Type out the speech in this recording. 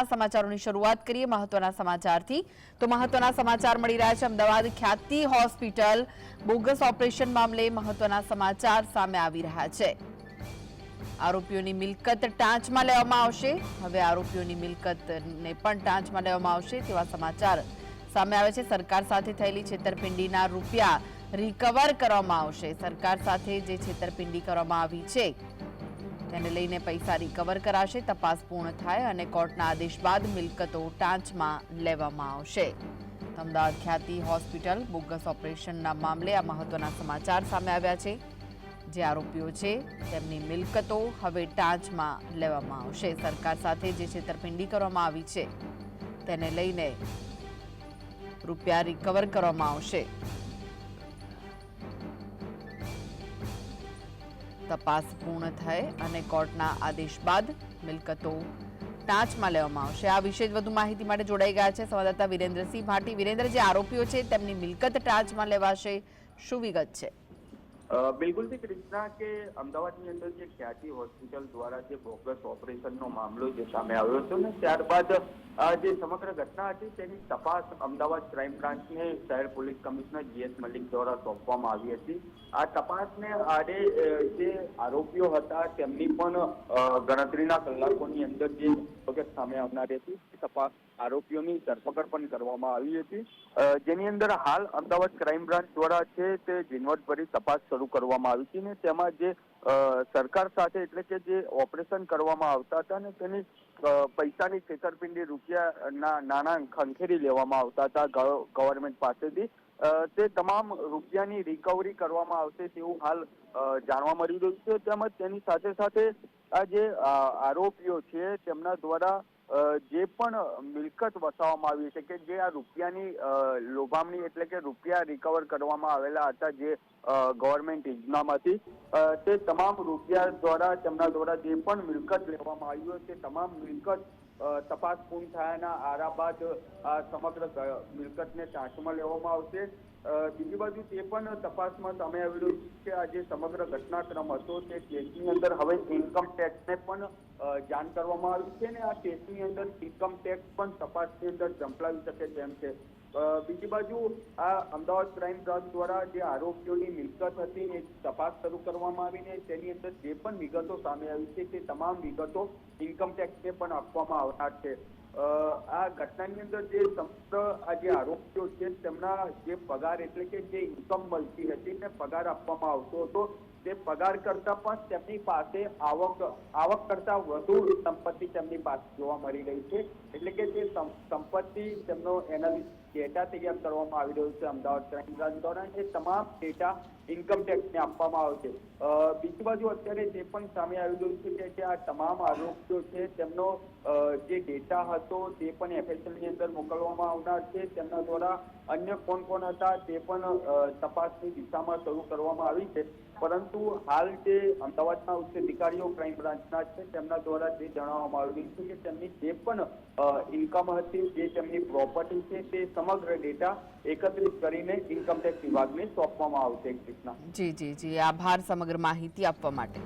મહત્વના સમાચારોની શરૂઆત કરીએ મહત્વના સમાચારથી. તો મહત્વના સમાચાર મળી રહ્યા છે. અમદાવાદ ખ્યાતિ હોસ્પિટલ બોગસ ઓપરેશન મામલે મહત્વના સમાચાર સામે આવી રહ્યા છે. આરોપીઓની મિલકત ટાંચમાં લેવામાં આવશે. હવે આરોપીઓની મિલકતને પણ ટાંચમાં લેવામાં આવશે તેવા સમાચાર સામે આવે છે. સરકાર સાથે થયેલી છેતરપિંડીના રૂપિયા રિકવર કરવામાં આવશે. સરકાર સાથે જે છેતરપિંડી કરવામાં આવી છે તેને લઈને પૈસા રિકવર કરાશે, તપાસ પૂર્ણ થાય અને કોર્ટના આદેશ બાદ મિલકતો ટાંચમાં લેવામાં આવશે. અમદાવાદ ખ્યાતિ હોસ્પિટલ બોગસ ઓપરેશનના મામલે આ મહત્વના સમાચાર સામે આવ્યા છે. જે આરોપીઓ છે, તેમની મિલકતો હવે ટાંચમાં લેવામાં આવશે. સરકાર સાથે જે છેતરપિંડી કરવામાં આવી છે, તેને લઈને રૂપિયા રિકવર કરવામાં આવશે. તપાસ પૂર્ણ થાય અને કોર્ટના આદેશ બાદ મિલકતો ટાંચમાં લેવામાં આવશે. આ વિશે વધુ માહિતી માટે જોડાઈ ગયા છે સંવાદદાતા વિરેન્દ્રસિંહ ભાટી. વિરેન્દ્ર, જે આરોપીઓ છે, તેમની મિલકત ટાંચમાં લેવાશે શું વિગત છે? બિલકુલથી કૃષ્ણા કે અમદાવાદની અંદર જે ખ્યાતિ હોસ્પિટલ દ્વારા જે બોગસ ઓપરેશનનો મામલો જે સામે આવ્યો હતો ને, ત્યારબાદ જે સમગ્ર ઘટના હતી તેની તપાસ અમદાવાદ ક્રાઇમ બ્રાન્ચને શહેર પોલીસ કમિશનર જીએસ મલિક દ્વારા સોંપવામાં આવી હતી. આ તપાસને આડે જે આરોપીઓ હતા તેમની પણ ગણતરીના કલાકોની અંદર જે વખત સામે આવનારી હતી તપાસ આરોપીઓની ધરપકડ પણ કરવામાં આવી હતી. જેની અંદર હાલ અમદાવાદ ક્રાઇમ બ્રાન્ચ દ્વારા છે તે ઝીણવટભરી તપાસ શરૂ કરવામાં આવી હતી ને તેમાં જે સરકાર સાથે એટલે કે જે ઓપરેશન કરવામાં આવતા હતા ને તેની પૈસાની છેતરપિંડી રૂપિયાના નાણાં ખંખેરી લેવામાં આવતા હતા ગવર્મેન્ટ પાસેથી. તે તમામ રૂપિયાની રિકવરી કરવામાં આવશે તેવું હાલ જાણવા મળી રહ્યું છે. તેમજ તેની સાથે સાથે આ જે આરોપીઓ છે તેમના દ્વારા જે પણ મિલકત વસાવવામાં આવી છે કે જે આ રૂપિયાની લોભામણી એટલે કે રૂપિયા રિકવર કરવામાં આવેલા હતા જે ગવર્મેન્ટ યોજનામાંથી તે તમામ રૂપિયા દ્વારા, તેમના દ્વારા જે પણ મિલકત લેવામાં આવી હોય તે તમામ મિલકત તપાસ પૂર્ણ થયાના આરા બાદ આ સમગ્ર મિલકતને ચાંચમાં લેવામાં આવશે. બીજી બાજુ તે પણ તપાસમાં સામે આવી રહ્યું છે કે આ જે સમગ્ર ઘટનાક્રમ હતો તે કેસની અંદર હવે ઇન્કમ ટેક્સને પણ જાણ કરવામાં આવી છે ને આ કેસની અંદર ઇન્કમ ટેક્સ પણ તપાસની અંદર ઝંપલાવી શકે તેમ છે. બીજી બાજુ આ અમદાવાદ ક્રાઇમ બ્રાન્ચ દ્વારા જે આરોપીઓની મિલકત હતી એ તપાસ શરૂ કરવામાં આવીને તેની અંદર જે પણ વિગતો સામે આવી છે તે તમામ વિગતો ઇન્કમ ટેક્સને પણ આપવામાં આવનાર છે. આ ઘટનાની અંદર જે સમગ્ર આ જે આરોપીઓ છે તેમના જે પગાર એટલે કે જે ઇન્કમ મળતી હતી ને પગાર આપવામાં આવતો હતો તે પગાર કરતા પણ તેમની પાસે આવક આવક કરતા વધુ સંપત્તિ તેમની પાસે જોવા મળી રહી છે. એટલે કે જે સંપત્તિ તેમનો એનાલિસ ડેટા તૈયાર કરવામાં આવી રહ્યો છે, અમદાવાદ ક્રાઇમ બ્રાન્ચ દ્વારા. એ તમામ ડેટા ઇન્કમ ટેક્સને આપવામાં આવશે અ, બીજી બાજુ અત્યારે જે પણ સામે આવી રહ્યું છે કે આ તમામ આરોપીઓ છે તેમનો જે ડેટા હતો તે પણ એફએસએલની અંદર મોકલવામાં આવનાર છે. તેમના દ્વારા અન્ય કોણ કોણ હતા તે પણ તપાસની દિશામાં શરૂ કરવામાં આવી છે. પરંતુ હાલ જે અમદાવાદના ઉચ્ચ અધિકારીઓ ક્રાઇમ બ્રાન્ચના છે તેમના દ્વારા જે જણાવવામાં આવ્યું છે કે તેમની જે પણ ઇન્કમ હતી જે તેમની પ્રોપર્ટી છે તે સમગ્ર ડેટા એકત્રિત કરીને ઇન્કમટેક્સ વિભાગને સોંપવામાં આવશે. જી જી જી. આભાર સમગ્ર માહિતી આપવા માટે.